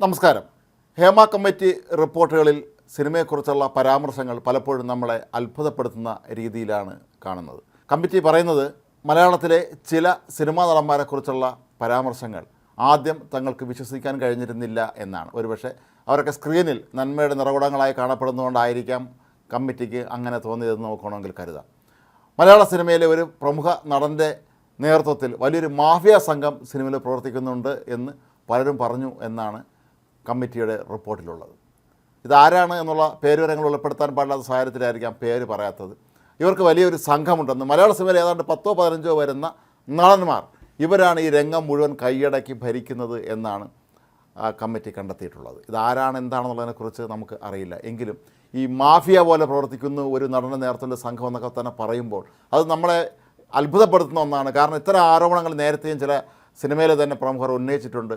നമസ്കാരം. ഹേമ കമ്മിറ്റി റിപ്പോർട്ടുകളിൽ സിനിമയെക്കുറിച്ചുള്ള പരാമർശങ്ങൾ പലപ്പോഴും നമ്മളെ അത്ഭുതപ്പെടുത്തുന്ന രീതിയിലാണ് കാണുന്നത്. കമ്മിറ്റി പറയുന്നത് മലയാളത്തിലെ ചില സിനിമാ നടന്മാരെക്കുറിച്ചുള്ള പരാമർശങ്ങൾ ആദ്യം തങ്ങൾക്ക് വിശ്വസിക്കാൻ കഴിഞ്ഞിരുന്നില്ല എന്നാണ്. ഒരുപക്ഷെ അവരൊക്കെ സ്ക്രീനിൽ നന്മയുടെ നിറകുടങ്ങളായി കാണപ്പെടുന്നതുകൊണ്ടായിരിക്കാം കമ്മിറ്റിക്ക് അങ്ങനെ തോന്നിയതെന്ന് നോക്കണമെങ്കിൽ കരുതാം. മലയാള സിനിമയിലെ ഒരു പ്രമുഖ നടന്റെ നേതൃത്വത്തിൽ വലിയൊരു മാഫിയ സംഘം സിനിമയിൽ പ്രവർത്തിക്കുന്നുണ്ട് എന്ന് പലരും പറഞ്ഞു എന്നാണ് കമ്മിറ്റിയുടെ റിപ്പോർട്ടിലുള്ളത്. ഇതാരാണ് എന്നുള്ള പേരുവിവരങ്ങൾ ഉൾപ്പെടുത്താൻ പാടില്ലാത്ത സാഹചര്യത്തിലായിരിക്കാം പേര് പറയാത്തത്. ഇവർക്ക് വലിയൊരു സംഘമുണ്ടെന്ന് മലയാള സിനിമയിൽ ഏതാണ്ട് പത്തോ പതിനഞ്ചോ വരുന്ന നടന്മാർ ഇവരാണ് ഈ രംഗം മുഴുവൻ കൈയടക്കി ഭരിക്കുന്നത് എന്നാണ് കമ്മിറ്റി കണ്ടെത്തിയിട്ടുള്ളത്. ഇതാരാണ് എന്താണെന്നുള്ളതിനെക്കുറിച്ച് നമുക്ക് അറിയില്ല. എങ്കിലും ഈ മാഫിയ പോലെ പ്രവർത്തിക്കുന്ന ഒരു നടന നേരത്തുള്ള സംഘം എന്നൊക്കെ തന്നെ പറയുമ്പോൾ അത് നമ്മളെ അത്ഭുതപ്പെടുത്തുന്ന ഒന്നാണ്. കാരണം ഇത്തരം ആരോപണങ്ങൾ നേരത്തെയും ചില സിനിമയിൽ തന്നെ പ്രമുഖർ ഉന്നയിച്ചിട്ടുണ്ട്.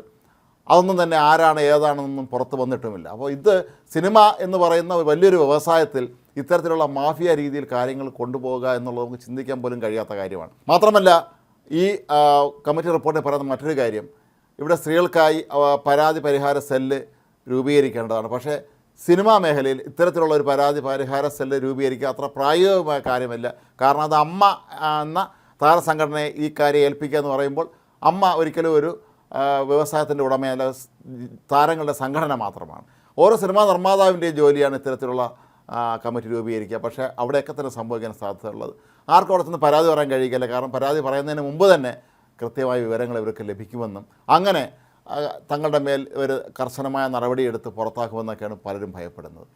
അതൊന്നും തന്നെ ആരാണ് ഏതാണെന്നൊന്നും പുറത്ത് വന്നിട്ടുമില്ല. അപ്പോൾ ഇത് സിനിമ എന്ന് പറയുന്ന വലിയൊരു വ്യവസായത്തിൽ ഇത്തരത്തിലുള്ള മാഫിയ രീതിയിൽ കാര്യങ്ങൾ കൊണ്ടുപോകുക എന്നുള്ളത് നമുക്ക് ചിന്തിക്കാൻ പോലും കഴിയാത്ത കാര്യമാണ്. മാത്രമല്ല ഈ കമ്മിറ്റി റിപ്പോർട്ടിൽ പറയുന്ന മറ്റൊരു കാര്യം ഇവിടെ സ്ത്രീകൾക്കായി പരാതി പരിഹാര സെല്ല് രൂപീകരിക്കേണ്ടതാണ്. പക്ഷേ സിനിമാ മേഖലയിൽ ഇത്തരത്തിലുള്ള ഒരു പരാതി പരിഹാര സെല്ല് രൂപീകരിക്കുക അത്ര പ്രായോഗികമായ കാര്യമല്ല. കാരണം അത് അമ്മ എന്ന താരസംഘടനയെ ഈ കാര്യം ഏൽപ്പിക്കുക എന്ന് പറയുമ്പോൾ അമ്മ ഒരിക്കലും ഒരു വ്യവസായത്തിന്റെ ഉടമയല്ല താരങ്ങളുടെ സംഘടന മാത്രമാണ്. ഓരോ സിനിമാ നിർമ്മാതാവിന്റെയും ജോലിയാണ് ഇത്തരത്തിലുള്ള കമ്മിറ്റി രൂപീകരിക്കുക. പക്ഷേ അവിടെയൊക്കെ തന്നെ സംഭവിക്കാൻ സാധ്യതയുള്ളത്. ആർക്കും അവിടെ നിന്ന് പരാതി പറയാൻ കഴിയില്ല. കാരണം പരാതി പറയുന്നതിന് മുമ്പ് തന്നെ കൃത്യമായ വിവരങ്ങൾ ഇവർക്ക് ലഭിക്കുമെന്നും അങ്ങനെ തങ്ങളുടെ മേൽ ഒരു കർശനമായ നടപടിയെടുത്ത് പുറത്താക്കുമെന്നൊക്കെയാണ് പലരും ഭയപ്പെടുന്നത്.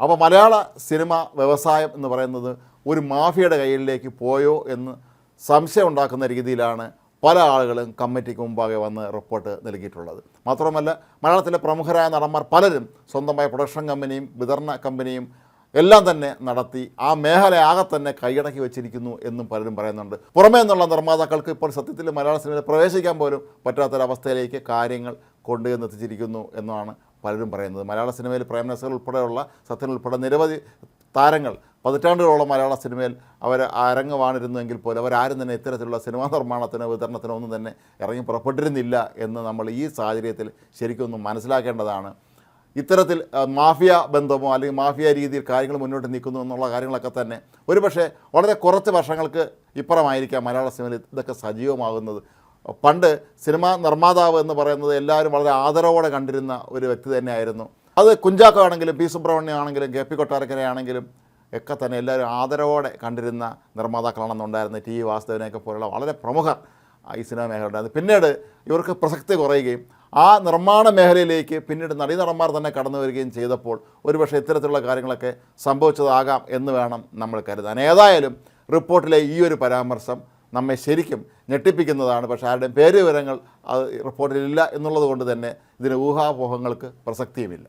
അപ്പോൾ മലയാള സിനിമ വ്യവസായം എന്ന് പറയുന്നത് ഒരു മാഫിയയുടെ കയ്യിലേക്ക് പോയോ എന്ന് സംശയം ഉണ്ടാക്കുന്ന രീതിയിലാണ് പല ആളുകളും കമ്മിറ്റിക്ക് മുമ്പാകെ വന്ന് റിപ്പോർട്ട് നൽകിയിട്ടുള്ളത്. മാത്രമല്ല മലയാളത്തിലെ പ്രമുഖരായ നടന്മാർ പലരും സ്വന്തമായ പ്രൊഡക്ഷൻ കമ്പനിയും വിതരണ കമ്പനിയും എല്ലാം തന്നെ നടത്തി ആ മേഖല ആകെ തന്നെ കൈയടക്കി വെച്ചിരിക്കുന്നു എന്നും പലരും പറയുന്നുണ്ട്. പുറമേ നിന്നുള്ള നിർമ്മാതാക്കൾക്ക് ഇപ്പോൾ സത്യത്തിൽ മലയാള സിനിമയിൽ പ്രവേശിക്കാൻ പോലും പറ്റാത്തൊരവസ്ഥയിലേക്ക് കാര്യങ്ങൾ കൊണ്ടുവന്ന് എത്തിച്ചിരിക്കുന്നു എന്നാണ് പലരും പറയുന്നത്. മലയാള സിനിമയിൽ പ്രേംനസർ ഉൾപ്പെടെയുള്ള സത്യൻ ഉൾപ്പെടെ നിരവധി താരങ്ങൾ പതിറ്റാണ്ടുകളോളം മലയാള സിനിമയിൽ അവർ അരങ്ങുവാണിരുന്നുവെങ്കിൽ പോലും അവരാരും തന്നെ ഇത്തരത്തിലുള്ള സിനിമാ നിർമ്മാണത്തിനോ വിതരണത്തിനോ ഒന്നും തന്നെ ഇറങ്ങി പുറപ്പെട്ടിരുന്നില്ല എന്ന് നമ്മൾ ഈ സാഹചര്യത്തിൽ ശരിക്കും ഒന്ന് മനസ്സിലാക്കേണ്ടതാണ്. ഇത്തരത്തിൽ മാഫിയ ബന്ധമോ അല്ലെങ്കിൽ മാഫിയ രീതിയിൽ കാര്യങ്ങൾ മുന്നോട്ട് നിൽക്കുന്നു എന്നുള്ള കാര്യങ്ങളൊക്കെ തന്നെ ഒരുപക്ഷെ വളരെ കുറച്ച് വർഷങ്ങൾക്ക് ഇപ്പുറമായിരിക്കാം മലയാള സിനിമയിൽ ഇതൊക്കെ സജീവമാകുന്നത്. പണ്ട് സിനിമാ നിർമ്മാതാവ് എന്ന് പറയുന്നത് എല്ലാവരും വളരെ ആദരവോടെ കണ്ടിരുന്ന ഒരു വ്യക്തി തന്നെയായിരുന്നു. അത് കുഞ്ചാക്കോ ആണെങ്കിലും പി സുബ്രഹ്മണ്യം ആണെങ്കിലും കെ പി കൊട്ടാരക്കര ആണെങ്കിലും ഒക്കെ തന്നെ എല്ലാവരും ആദരവോടെ കണ്ടിരുന്ന നിർമ്മാതാക്കളാണെന്നുണ്ടായിരുന്ന ടി വി വാസുദേവനെയൊക്കെ പോലുള്ള വളരെ പ്രമുഖ ഈ സിനിമ മേഖല ഉണ്ടായിരുന്നു പിന്നീട് ഇവർക്ക് പ്രസക്തി കുറയുകയും ആ നിർമ്മാണ മേഖലയിലേക്ക് പിന്നീട് നടീനടന്മാർ തന്നെ കടന്നു വരികയും ചെയ്തപ്പോൾ ഒരുപക്ഷെ ഇത്തരത്തിലുള്ള കാര്യങ്ങളൊക്കെ സംഭവിച്ചതാകാം എന്ന് വേണം നമ്മൾ കരുതാൻ. ഏതായാലും റിപ്പോർട്ടിലെ ഈ ഒരു പരാമർശം നമ്മെ ശരിക്കും ഞെട്ടിപ്പിക്കുന്നതാണ്. പക്ഷേ ആരുടെയും പേര് വിവരങ്ങൾ റിപ്പോർട്ടിലില്ല എന്നുള്ളത് കൊണ്ട് തന്നെ ഇതിന് ഊഹാപോഹങ്ങൾക്ക് പ്രസക്തിയുമില്ല.